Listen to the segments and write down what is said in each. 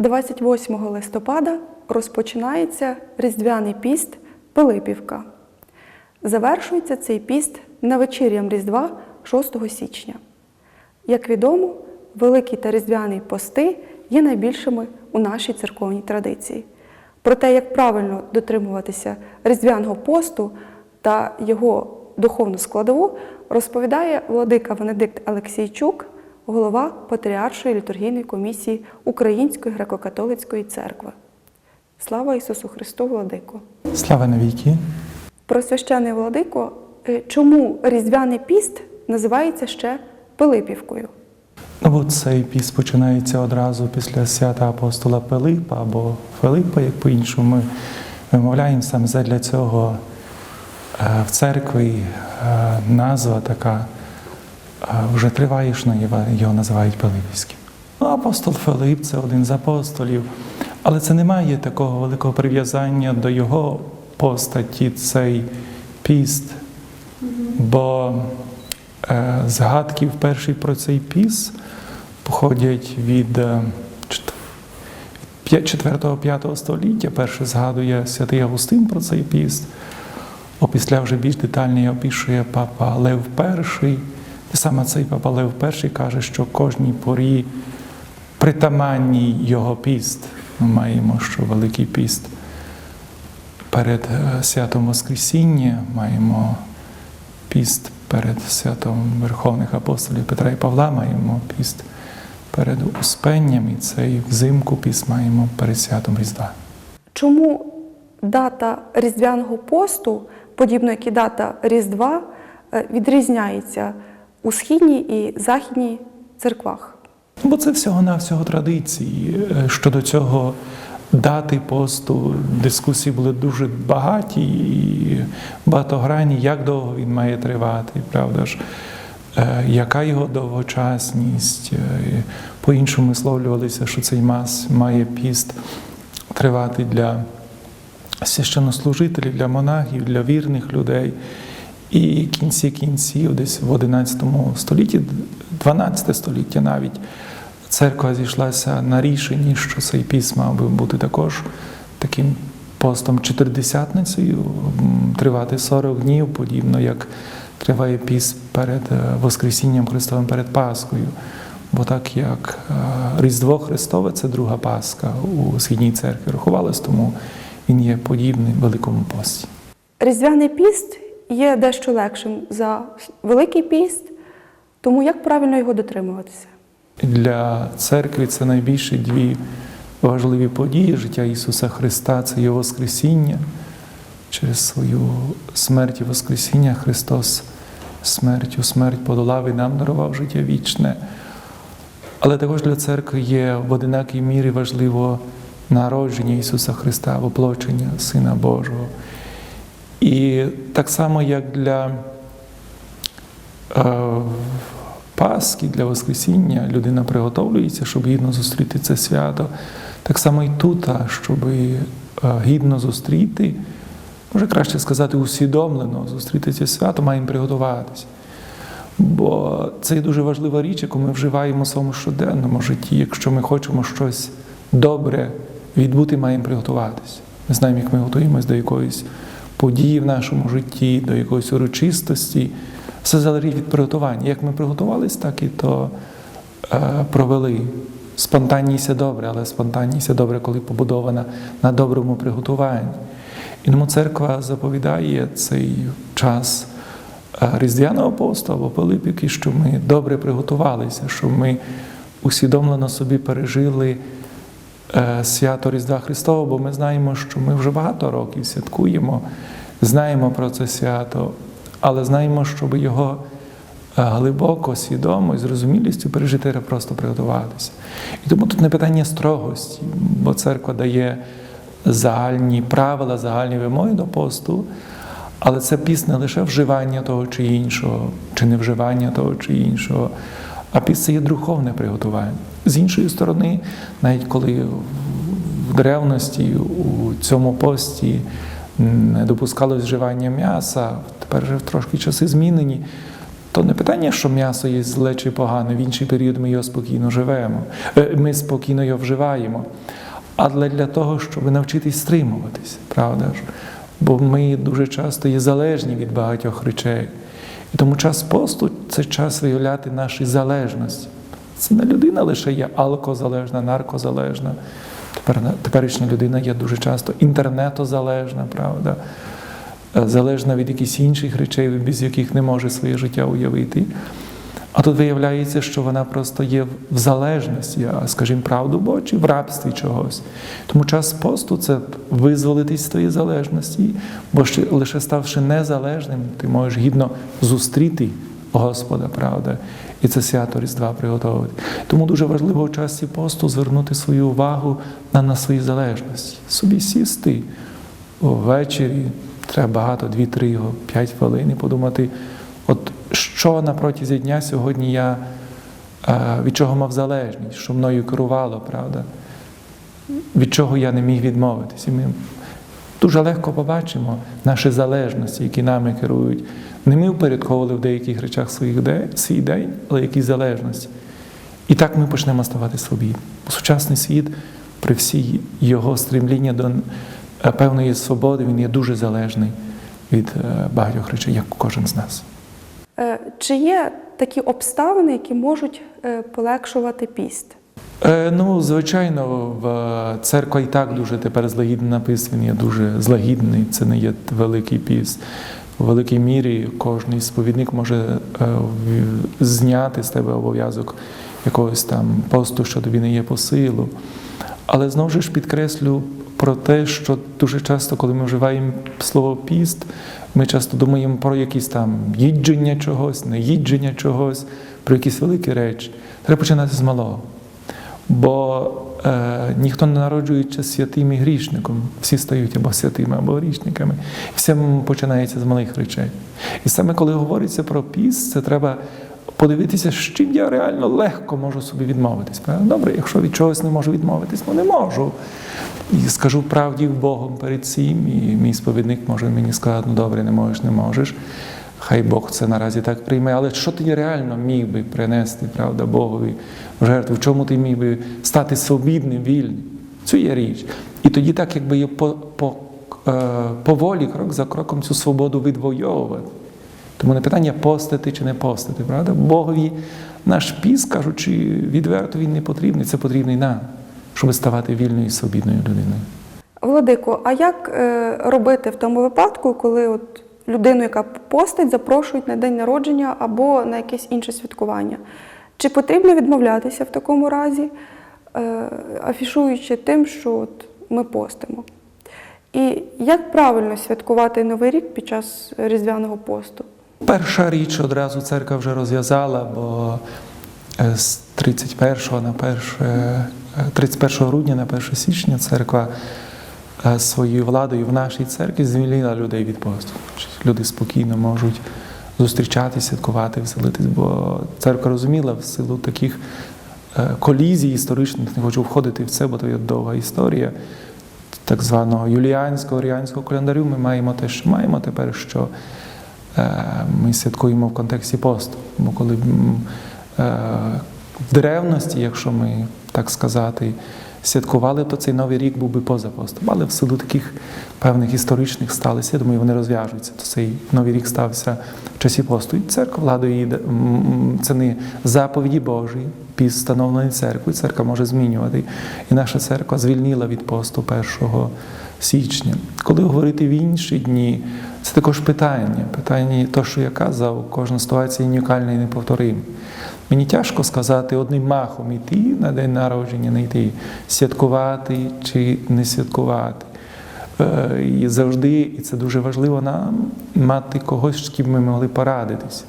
28 листопада розпочинається Різдвяний піст Пилипівка. Завершується цей піст навечір'ям Різдва 6 січня. Як відомо, Великий та Різдвяний пости є найбільшими у нашій церковній традиції. Про те, як правильно дотримуватися Різдвяного посту та його духовну складову, розповідає владика Венедикт Алексійчук, голова Патріаршої літургійної комісії Української греко-католицької церкви. Слава Ісусу Христу, Владико! Слава навіки! Просвящений Владико, е, чому Різдвяний піст називається ще Пилипівкою? Ну, бо цей піс починається одразу після свята апостола Пилипа або Филипа, як по-іншому ми вимовляємо саме задля цього е, в церкві е, назва така вже триває, що його називають Пилипівським. Ну, апостол Филип це один з апостолів, але це не має такого великого прив'язання до його постаті, цей піст, бо е, згадки вперше про цей піс походять від 4-5 століття. Перше згадує святий Августин про цей піст. Опісля вже більш детально опишує папа Лев І. І саме цей папа Лев І каже, що кожній порі притаманній його піст. Ми маємо, що Великий піст перед е, святом Воскресіння, маємо піст перед святом Верховних апостолів Петра і Павла, маємо піст перед Успенням, і цей взимку піст маємо перед святом Різдва. Чому дата Різдвяного посту, подібно як і дата Різдва, е, відрізняється у східній і західній церквах? Бо це всього-навсього традиції. Е, Щодо цього дати посту, дискусії були дуже багаті і багатогранні, як довго він має тривати, правда ж, Е, яка його довгочасність. Е, По-іншому висловлювалися, що цей мас має піст тривати для священнослужителів, для монахів, для вірних людей. І кінці кінців, десь в 11 столітті, 12 століття навіть, церква зійшлася на рішенні, що цей піс мав би бути також таким постом чотиридесятницею, тривати 40 днів, подібно як триває піс перед е, Воскресінням Христовим перед Пасхою. Бо так як е, Різдво Христове це друга Пасха у східній церкві рахувалось, тому він є подібний Великому пості. Різдвяний піст є дещо легшим за Великий піст, тому як правильно його дотримуватися? Для церкви це найбільші дві важливі події життя Ісуса Христа це Його Воскресіння. Через свою смерть і Воскресіння Христос смертю смерть подолав і нам дарував життя вічне. Але також для церкви є в одинакій мірі важливо народження Ісуса Христа, воплочення Сина Божого. І так само, як для е, Пасхи, для Воскресіння людина приготовлюється, щоб гідно зустріти це свято. Так само і тут, щоб е, гідно зустріти, може краще сказати, усвідомлено зустріти це свято, маємо приготуватися. Бо це є дуже важлива річ, яку ми вживаємо в своєму щоденному житті. Якщо ми хочемо щось добре відбути, маємо приготуватися. Ми знаємо, як ми готуємося до якоїсь події в нашому житті, до якоїсь урочистості. Все залежить від приготування. Як ми приготувалися, так і то е, провели. Спонтанність добре, але спонтанність добре, коли побудована на доброму приготуванні. І тому церква заповідає цей час е, Різдвяного посту або Пилипівки, щоб ми добре приготувалися, щоб ми усвідомлено собі пережили свято Різдва Христового, бо ми знаємо, що ми вже багато років святкуємо, знаємо про це свято, але знаємо, щоб його е, глибоко, свідомо і з розумілістю пережити, треба просто приготуватися. І тому тут не питання строгості, бо церква дає загальні правила, загальні вимоги до посту, але це піс не лише вживання того чи іншого, чи не вживання того чи іншого, а піс це є духовне приготування. З іншої сторони, навіть коли в древності у цьому пості не допускалось вживання м'яса, тепер вже трошки часи змінені, то не питання, що м'ясо є зле чи погане, в інший період ми його спокійно живемо, е, ми спокійно його вживаємо. Але для того, щоб навчитись стримуватись, правда ж? Бо ми дуже часто є залежні від багатьох речей. І тому час посту це час виявляти наші залежності. Це не людина лише є алкозалежна, наркозалежна. Тепер теперішня людина є дуже часто інтернетозалежна, правда, Е, залежна від якихось інших речей, без яких не може своє життя уявити. А тут виявляється, що вона просто є в залежності, а скажімо, правду Бо чи в рабстві чогось. Тому час посту це визволитись з тої залежності, бо ще лише ставши незалежним, ти можеш гідно зустріти Господа, правда, і це свято Різдва приготувати. Тому дуже важливо в часі посту звернути свою увагу на, на свої залежності, собі сісти ввечері, треба багато, 2-3 його, 5 хвилин і подумати, от що на протязі дня сьогодні я е, від чого мав залежність, що мною керувало, правда? Від чого я не міг ми дуже легко побачимо наші залежності, які нами керують. Не ми впорядковували в деяких речах своїх де, свій день, але якісь залежності. І так ми почнемо ставати свобідні. Сучасний світ, при всій його стремління до е, певної свободи, він є дуже залежний від е, багатьох речей, як кожен з нас. Е, Чи є такі обставини, які можуть полегшувати піст? Е, ну, звичайно, в церква і так дуже тепер злагідно написаний, є дуже злагідний, це не є великий піс. У великій мірі кожен сповідник може е, зняти з тебе обов'язок якогось там посту, що тобі не є по силу. Але знову ж підкреслю про те, що дуже часто, коли ми вживаємо слово піст, ми часто думаємо про якісь там їдження чогось, неїдження чогось, про якісь великі речі. Треба починати з малого. Бо е, ніхто не народжується святим і грішником. Всі стають або святими, або грішниками. Все починається з малих речей. І саме коли говориться про піс, це треба подивитися, з чим я реально легко можу собі відмовитись. Добре, якщо від чогось не можу відмовитись, ну не можу. І скажу правді Богом перед цим, і мій сповідник може мені сказати, ну добре, не можеш, не можеш. Хай Бог це наразі так прийме, але що ти реально міг би принести, правда, Богові в жертву? В чому ти міг би стати свобідним, вільним? Це є річ. І тоді так, якби є по, по, е, поволі, крок за кроком цю свободу відвоювати. Тому не питання постити чи не постити, правда? Богові наш піс, кажучи, відверто він не потрібний, це потрібний нам, щоб ставати вільною і свобідною людиною. Владико, а як е, робити в тому випадку, коли от людину, яка постить, запрошують на день народження або на якесь інше святкування? Чи потрібно відмовлятися в такому разі, е, афішуючи тим, що от ми постимо? І як правильно святкувати Новий рік під час Різдвяного посту? Перша річ одразу церква вже розв'язала, бо е, з 31 на 1, е, 31 грудня на 1 січня церква е, своєю владою в нашій церкві звільнила людей від посту. Люди спокійно можуть зустрічатися, святкувати, веселитись, бо церква розуміла в силу таких е, колізій історичних, не хочу входити в це, бо то є довга історія. Так званого юліанського оріанського календарю ми маємо те, що маємо тепер, що е, ми святкуємо в контексті посту. Бо коли е, в древності, якщо ми так сказати, святкували, то цей новий рік був би поза постом. Але в силу таких певних історичних сталося, я думаю, вони розв'яжуться. То цей новий рік стався в часі посту. І церква владою Це не заповіді Божі, піс встановлений церкви. Церква може змінювати. І наша церква звільнила від посту 1 січня. Коли говорити в інші дні, це також питання. Питання, то, що я казав, кожна ситуація унікальна і неповторима. Мені тяжко сказати одним махом йти на день народження, не йти, святкувати чи не святкувати. Е, І завжди, і це дуже важливо нам, мати когось, з ким ми могли порадитись.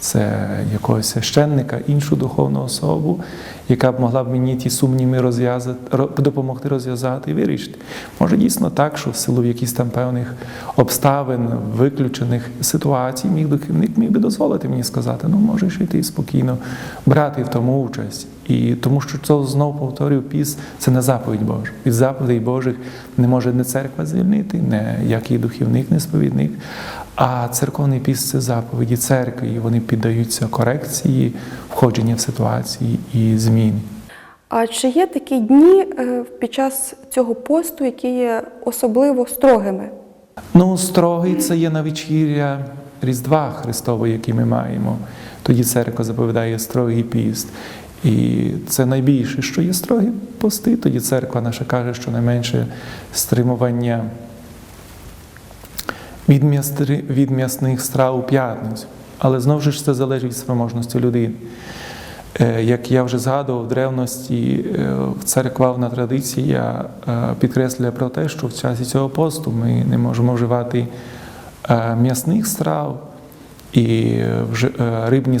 Це якогось священника, іншу духовну особу, яка б могла б мені ті сумніви розв'язати, ро- допомогти розв'язати і вирішити. Може дійсно так, що в силу якихось там певних обставин, виключених ситуацій, міг духовник міг би дозволити мені сказати, ну можеш йти спокійно, брати в тому участь. І тому що це знову повторюю, піс це не заповідь Божа. Від заповідей Божих не може не церква звільнити, не який духовник, не сповідник. А церковний піст це заповіді церкви, і вони піддаються корекції, входження в ситуації і зміни. А чи є такі дні е, під час цього посту, які є особливо строгими? Ну, строгий це є на вечіря Різдва Христового, який ми маємо. Тоді церква заповідає строгий піст. І це найбільше, що є строгі пости. Тоді церква наша каже, що найменше стримування від, м'ясних страв у п'ятницю. Але знову ж це залежить від спроможності людини. Е, Як я вже згадував, в древності е, церквавна традиція е, підкреслює про те, що в часі цього посту ми не можемо вживати м'ясних страв, і рибні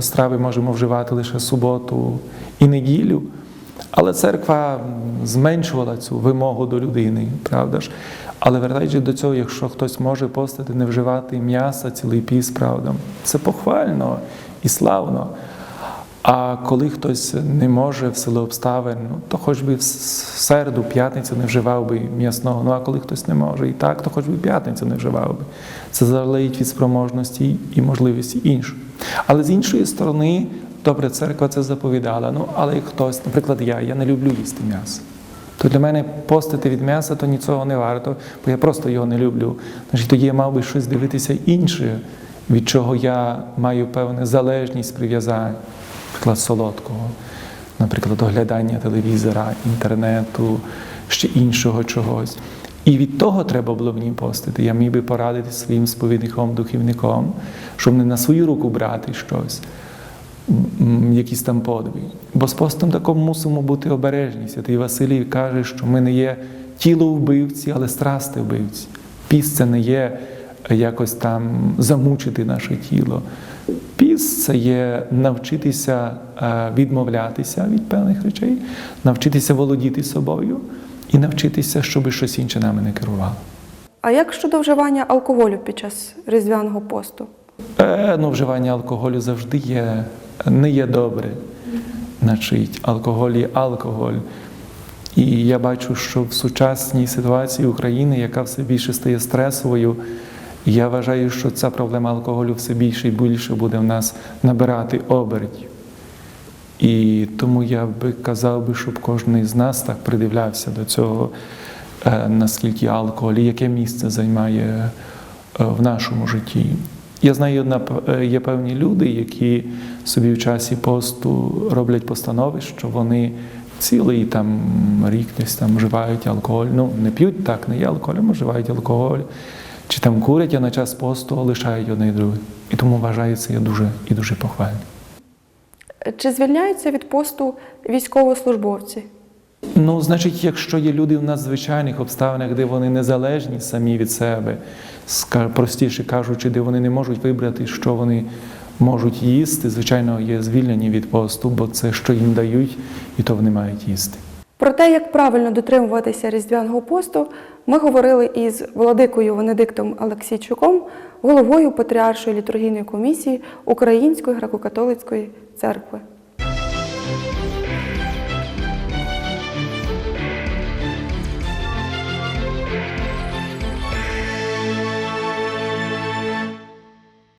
страви можемо вживати лише суботу і неділю. Але церква зменшувала цю вимогу до людини, правда ж? Але вертаючись до цього, якщо хтось може постати, не вживати м'яса, цілий піс, правда, це похвально і славно. А коли хтось не може в силу обставин, ну, то хоч би в середу, п'ятницю не вживав би м'ясного. Ну а коли хтось не може і так, то хоч би п'ятницю не вживав би. Це залежить від спроможності і можливості іншої. Але з іншої сторони, добре, церква це заповідала. Ну, але хтось, наприклад, я, я не люблю їсти м'ясо. То для мене постити від м'яса, то нічого не варто, бо я просто його не люблю. Значить, тоді я мав би щось дивитися інше, від чого я маю певну залежність прив'язання, наприклад, солодкого, наприклад, оглядання телевізора, інтернету, ще іншого чогось. І від того треба було мені постити. Я міг би порадити своїм сповідником, духівником, щоб не на свою руку брати щось якісь там подвиги. Бо з постом таким мусимо бути обережні. Святий Василій каже, що ми не є тіло вбивці, але страсти вбивці. Піст це не є якось там замучити наше тіло. Піст це є навчитися е, відмовлятися від певних речей, навчитися володіти собою і навчитися, щоб щось інше нами не керувало. А як щодо вживання алкоголю під час різдвяного посту? Е, ну, вживання алкоголю завжди є, не є добре. Значить, алкоголь є алкоголь. І я бачу, що в сучасній ситуації України, яка все більше стає стресовою, я вважаю, що ця проблема алкоголю все більше і більше буде в нас набирати обертів. І тому я би казав би, щоб кожен з нас так придивлявся до цього, е, наскільки алкоголь і яке місце займає е, в нашому житті. Я знаю, е, є певні люди, які собі в часі посту роблять постанови, що вони цілий там рік десь там вживають алкоголь. Ну, не п'ють так, не є алкоголем, вживають алкоголь. Чи там курять, а на час посту лишають одне і друге. І тому вважаю це дуже і дуже похвально. Чи звільняються від посту військовослужбовці? Ну, значить, якщо є люди в надзвичайних обставинах, де вони незалежні самі від себе, простіше кажучи, де вони не можуть вибрати, що вони можуть їсти, звичайно, є звільнені від посту, бо це що їм дають, і то вони мають їсти. Про те, як правильно дотримуватися різдвяного посту, ми говорили із владикою Венедиктом Олексійчуком, головою Патріаршої літургійної комісії Української греко-католицької церкви.